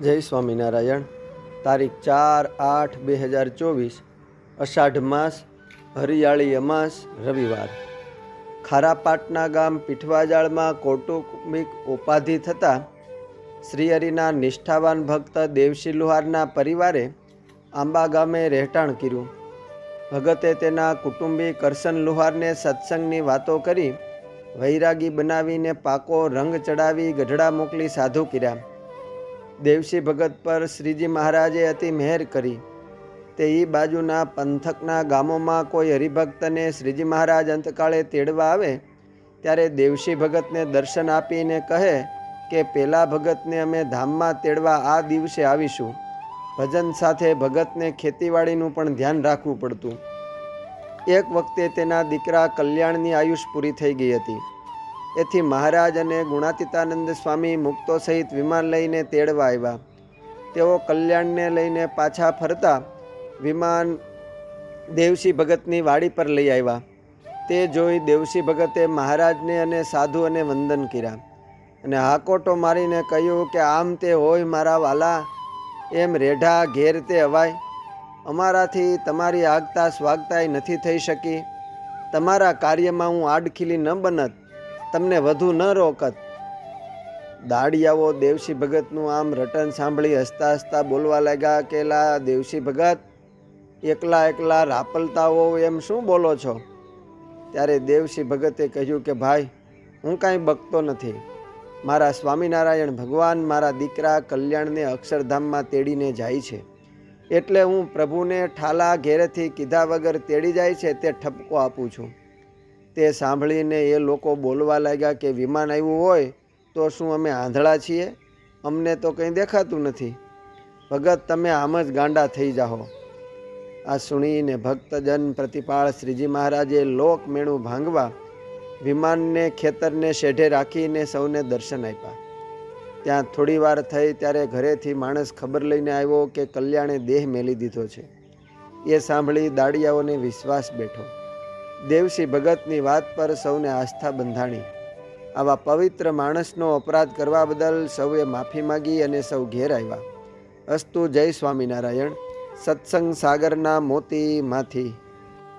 જય સ્વામિનારાયણ. તારીખ ચાર આઠ બે હજાર ચોવીસ, અષાઢ માસ, હરિયાળી અમાસ, રવિવાર. ખારાપાટના ગામ પીઠવાજાળમાં કૌટુંબિક ઉપાધિ થતાં શ્રીહરિના નિષ્ઠાવાન ભક્ત દેવશી લુહારના પરિવારે આંબા ગામે રહેઠાણ કર્યું. ભગતે તેના કુટુંબી કરશન લુહારને સત્સંગની વાતો કરી, વૈરાગી બનાવીને પાકો રંગ ચડાવી ગઢડા મોકલી સાધુ કર્યા. દેવશી ભગત પર શ્રીજી મહારાજે અતિ મહેર કરી. તે ઈ બાજુના પંથકના ગામોમાં કોઈ હરિભક્તને શ્રીજી મહારાજ અંતકાળે તેડવા આવે, ત્યારે દેવશી ભગતને દર્શન આપીને કહે કે, પેલા ભગતને અમે ધામમાં તેડવા આ દિવસે આવીશું. ભજન સાથે ભગતને ખેતીવાડીનું પણ ધ્યાન રાખવું પડતું. એક વખતે તેના દીકરા કલ્યાણની આયુષ પૂરી થઈ ગઈ હતી. એથી મહારાજ અને ગુણાતીતાનંદ સ્વામી મુક્તો સહિત વિમાન લઈને તેડવા આવ્યા. તેઓ કલ્યાણને લઈને પાછા ફરતા વિમાન દેવસિંહ ભગતની વાડી પર લઈ આવ્યા. તે જોઈ દેવસિંહ ભગતે મહારાજને અને સાધુ અને વંદન કર્યા અને હાકોટો મારીને કહ્યું કે, આમ તે હોય મારા વાલા, એમ રેઢા ઘેર તે અવાય. અમારાથી તમારી આગતા સ્વાગતાય નથી થઈ શકી. તમારા કાર્યમાં હું આડખીલી ન બનત. તમને વધુ ન રોકત. દાડિયાઓ દેવસી ભગતનું આમ રટન સાંભળી હસતા હસતા બોલવા લાગ્યા કે લા દેવશી ભગત, એકલા એકલા રાપલતા હોવ એમ શું બોલો છો? ત્યારે દેવસી ભગતે કહ્યું કે, ભાઈ, હું કાંઈ બકતો નથી. મારા સ્વામિનારાયણ ભગવાન મારા દીકરા કલ્યાણને અક્ષરધામમાં તેડીને જાય છે. એટલે હું પ્રભુને ઠાલા ઘેરેથી કીધા વગર તેડી જાય છે તે ઠપકો આપું છું. તે સાંભળીને એ લોકો બોલવા લાગ્યા કે વિમાન આવ્યું હોય તો શું અમે આંધળા છીએ? અમને તો કંઈ દેખાતું નથી. ભગત, તમે આમ જ ગાંડા થઈ જાઓ. આ સુણીને ભક્તજન પ્રતિપાળ શ્રીજી મહારાજે લોક મેણું ભાંગવા વિમાનને ખેતરને શેઢે રાખીને સૌને દર્શન આપ્યા. ત્યાં થોડી વાર થઈ ત્યારે ઘરેથી માણસ ખબર લઈને આવ્યો કે કલ્યાણે દેહ મેલી દીધો છે. એ સાંભળી દાડિયાઓને વિશ્વાસ બેઠો. દેવશી ભગતની વાત પર સૌને આસ્થા બંધાણી. આવા પવિત્ર માણસનો અપરાધ કરવા બદલ સૌએ માફી માગી અને સૌ ઘેર આવ્યા. અસ્તુ જય સ્વામિનારાયણ. સત્સંગ સાગરના મોતીમાંથી